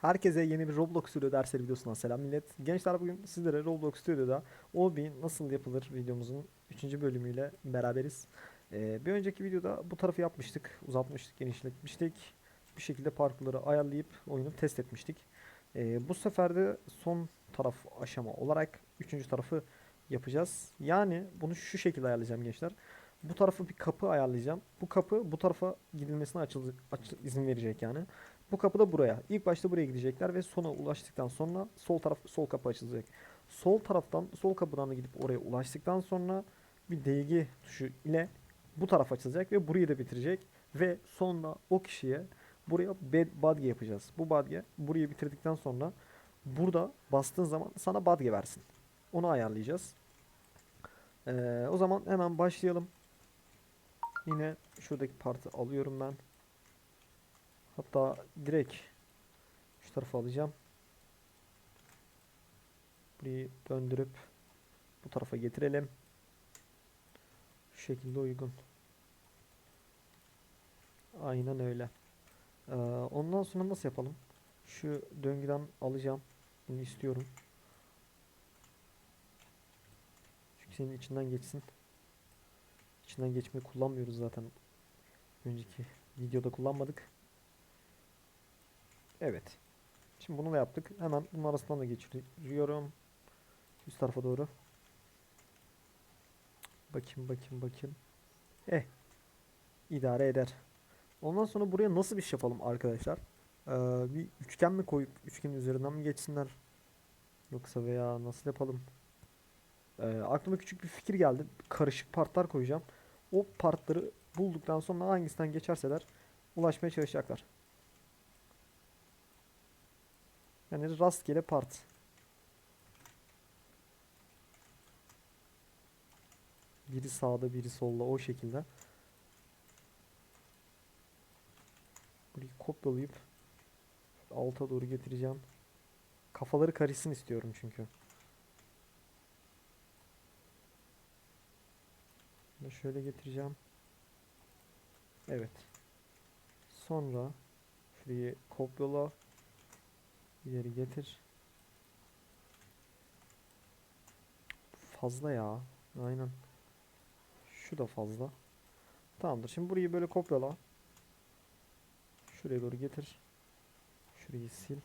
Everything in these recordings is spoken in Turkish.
Herkese yeni bir Roblox Studio dersleri videosundan selam millet. Gençler bugün sizlere Roblox Studio'da OB nasıl yapılır videomuzun 3. bölümüyle beraberiz. Ee, bir önceki videoda bu tarafı yapmıştık, uzatmıştık, genişletmiştik. Bir şekilde parkurları ayarlayıp oyunu test etmiştik. Ee, bu sefer de son taraf aşama olarak 3. tarafı yapacağız. Yani bunu şu şekilde ayarlayacağım gençler. Bu tarafı bir kapı ayarlayacağım. Bu kapı bu tarafa gidilmesine açıl, aç- izin verecek yani. Bu kapı da buraya. İlk başta buraya gidecekler ve sona ulaştıktan sonra sol taraf sol kapı açılacak. Sol taraftan sol kapıdan da gidip oraya ulaştıktan sonra bir DG tuşu ile bu taraf açılacak ve burayı da bitirecek ve sonunda o kişiye buraya badge yapacağız. Bu badge burayı bitirdikten sonra burada bastığın zaman sana badge versin. Onu ayarlayacağız. Ee, o zaman hemen başlayalım. Yine şuradaki partı alıyorum ben. Hatta direkt şu tarafa alacağım. Burayı döndürüp bu tarafa getirelim. Şu şekilde uygun. Aynen öyle. Ee, ondan sonra nasıl yapalım? Şu döngüden alacağım. Bunu istiyorum. Çünkü senin içinden geçsin. İçinden geçmeyi kullanmıyoruz zaten. Önceki videoda kullanmadık. Evet. Şimdi bunu da yaptık. Hemen bunun arasından da geçiriyorum. Üst tarafa doğru. Bakayım bakayım bakayım. Eh. idare eder. Ondan sonra buraya nasıl bir şey yapalım arkadaşlar? Ee, bir üçgen mi koyup üçgenin üzerinden mi geçsinler? Yoksa veya nasıl yapalım? Ee, aklıma küçük bir fikir geldi. Karışık partlar koyacağım. O partları bulduktan sonra hangisinden geçerseler ulaşmaya çalışacaklar. Yani rastgele part. Biri sağda biri solda o şekilde. Burayı kopyalayıp alta doğru getireceğim. Kafaları karışsın istiyorum çünkü. Bunu şöyle getireceğim. Evet. Sonra şurayı kopyala. İleri getir. Fazla ya. Aynen. Şu da fazla. Tamamdır. Şimdi burayı böyle kopyala. Şuraya doğru getir. Şurayı sil.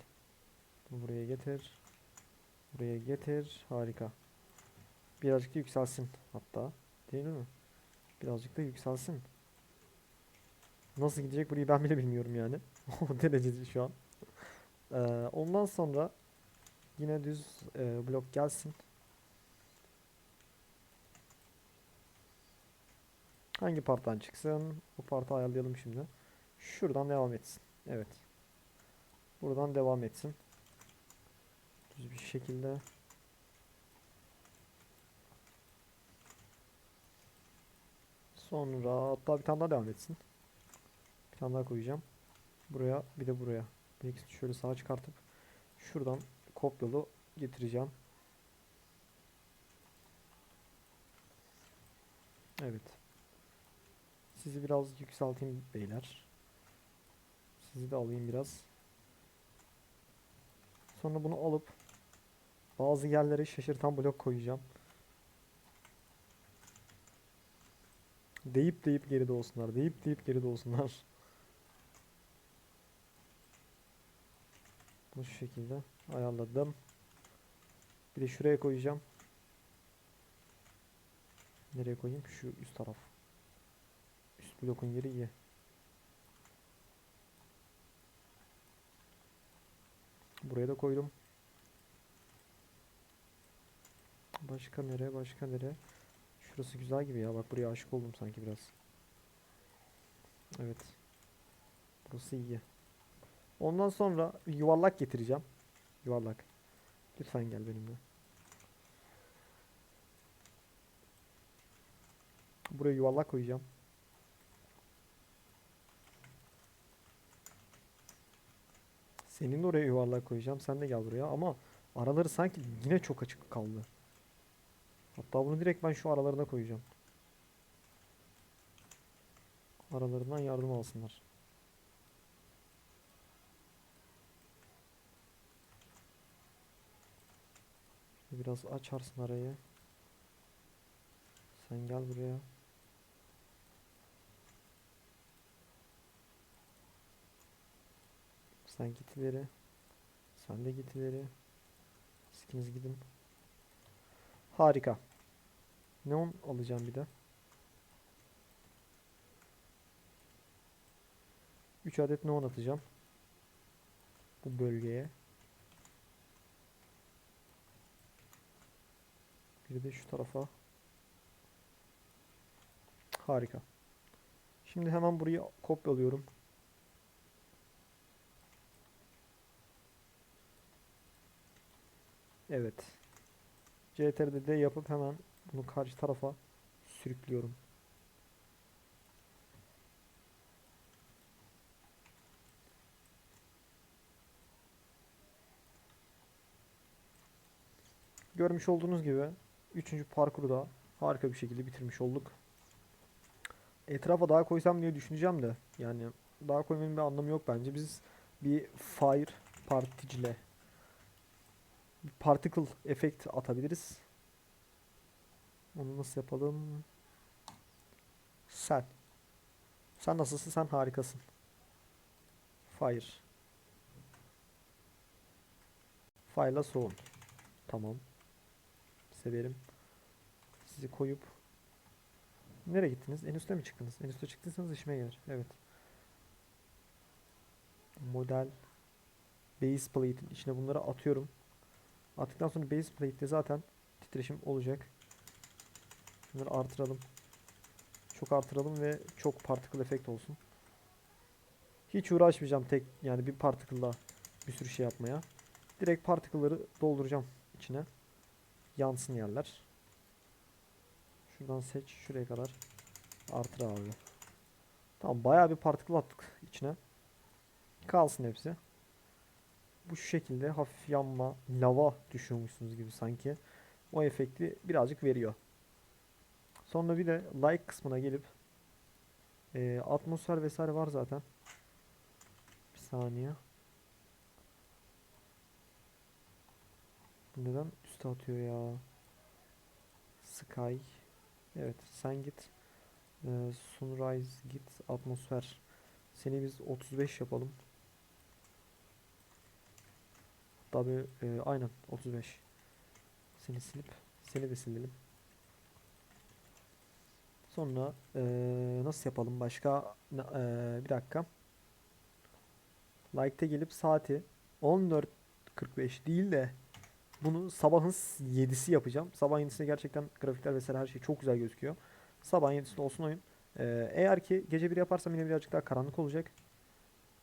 Buraya getir. Buraya getir. Harika. Birazcık da yükselsin hatta. Değil mi? Birazcık da yükselsin. Nasıl gidecek burayı ben bile bilmiyorum yani. O derecede şu an. Ee, ondan sonra yine düz e, blok gelsin. Hangi parttan çıksın? Bu partı ayarlayalım şimdi. Şuradan devam etsin. Evet. Buradan devam etsin. Düz bir şekilde. Sonra hatta bir tane daha devam etsin. Bir tane daha koyacağım. Buraya bir de buraya. İkisini şöyle sağa çıkartıp şuradan kopyalı getireceğim. Evet. Sizi biraz yükselteyim beyler. Sizi de alayım biraz. Sonra bunu alıp bazı yerlere şaşırtan blok koyacağım. Deyip deyip geride olsunlar. Deyip deyip geride olsunlar. Bu şekilde ayarladım. Bir de şuraya koyacağım. Nereye koyayım? Şu üst taraf. Üst blokun yeri iyi. Buraya da koydum. Başka nereye? Başka nereye? Şurası güzel gibi ya. Bak buraya aşık oldum sanki biraz. Evet. Burası iyi. Ondan sonra yuvarlak getireceğim. Yuvarlak. Lütfen gel benimle. Buraya yuvarlak koyacağım. Senin de oraya yuvarlak koyacağım. Sen de gel buraya ama araları sanki yine çok açık kaldı. Hatta bunu direkt ben şu aralarına koyacağım. Aralarından yardım alsınlar. Biraz açarsın arayı. Sen gel buraya. Sen git ileri. Sen de git ileri. Siz gidin. Harika. Neon alacağım bir de. 3 adet neon atacağım. Bu bölgeye. Bir de şu tarafa. Harika. Şimdi hemen burayı kopyalıyorum. Evet. CTRL'de D yapıp hemen bunu karşı tarafa sürüklüyorum. Görmüş olduğunuz gibi 3. parkuru da harika bir şekilde bitirmiş olduk. Etrafa daha koysam diye düşüneceğim de yani daha koymanın bir anlamı yok bence. Biz bir fire particle particle efekt atabiliriz. Onu nasıl yapalım? Sen. Sen nasılsın? Sen harikasın. Fire. Fire'la soğun. Tamam. Severim. Sizi koyup Nereye gittiniz? En üste mi çıktınız? En üste çıktıysanız işime gelir. Evet. Model base plate'in içine bunları atıyorum. Attıktan sonra base plate'te zaten titreşim olacak. Bunları artıralım. Çok artıralım ve çok particle efekt olsun. Hiç uğraşmayacağım tek yani bir particle'la bir sürü şey yapmaya. Direkt particle'ları dolduracağım içine. Yansın yerler. Şuradan seç şuraya kadar. Artır abi. Tamam bayağı bir particle attık içine. Kalsın hepsi. Bu şu şekilde hafif yanma, lava düşüyormuşsunuz gibi sanki. O efekti birazcık veriyor. Sonra bir de like kısmına gelip e, atmosfer vesaire var zaten. Bir saniye. Bu neden üste atıyor ya? Sky. Evet sen git. Ee, sunrise git. Atmosfer. Seni biz 35 yapalım. Tabi e, aynen 35. Seni silip seni de silelim. Sonra e, nasıl yapalım başka e, bir dakika. Like'te gelip saati 14.45 değil de bunu sabahın 7'si yapacağım. Sabahın 7'sinde gerçekten grafikler vesaire her şey çok güzel gözüküyor. Sabahın 7'sinde olsun oyun. Ee, eğer ki gece 1 yaparsam yine birazcık daha karanlık olacak.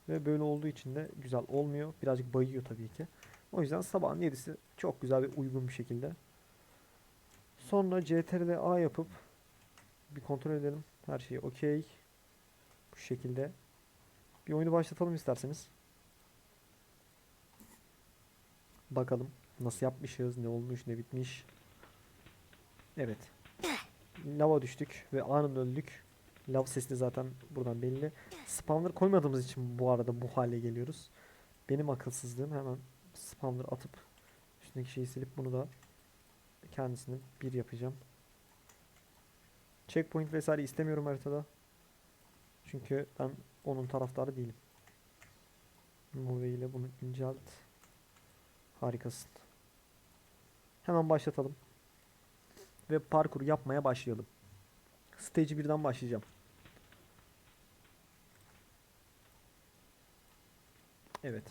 Ve böyle olduğu için de güzel olmuyor. Birazcık bayıyor tabii ki. O yüzden sabahın 7'si çok güzel ve uygun bir şekilde. Sonra CTRL A yapıp bir kontrol edelim. Her şey okey. Bu şekilde. Bir oyunu başlatalım isterseniz. Bakalım. Nasıl yapmışız? Ne olmuş? Ne bitmiş? Evet. Lava düştük ve anında öldük. Lav sesi zaten buradan belli. Spawner koymadığımız için bu arada bu hale geliyoruz. Benim akılsızlığım hemen spawner atıp üstündeki şeyi silip bunu da kendisini bir yapacağım. Checkpoint vesaire istemiyorum haritada. Çünkü ben onun taraftarı değilim. Move ile bunu incelt. Harikasın. Hemen başlatalım. Ve parkur yapmaya başlayalım. Stage 1'den başlayacağım. Evet.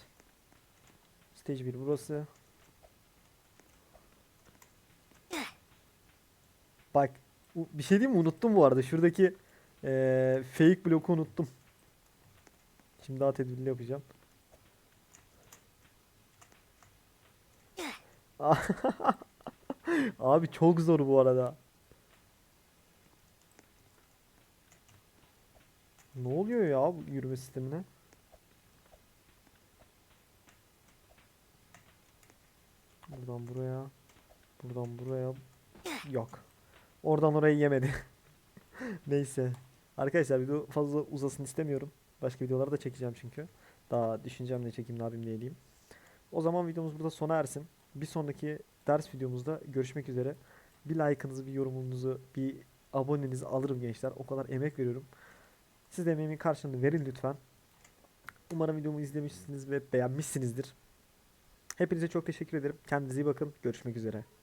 Stage 1 burası. Bak bir şey diyeyim mi? Unuttum bu arada. Şuradaki eee, fake bloku unuttum. Şimdi daha tedbirli yapacağım. Abi çok zor bu arada. Ne oluyor ya bu yürüme sistemine? Buradan buraya. Buradan buraya. Yok. Oradan orayı yemedi. Neyse. Arkadaşlar video fazla uzasın istemiyorum. Başka videoları da çekeceğim çünkü. Daha düşüneceğim ne çekeyim ne yapayım ne edeyim. O zaman videomuz burada sona ersin. Bir sonraki ders videomuzda görüşmek üzere. Bir like'ınızı, bir yorumunuzu, bir abonenizi alırım gençler. O kadar emek veriyorum. Siz de emeğimin karşılığını verin lütfen. Umarım videomu izlemişsiniz ve beğenmişsinizdir. Hepinize çok teşekkür ederim. Kendinize iyi bakın. Görüşmek üzere.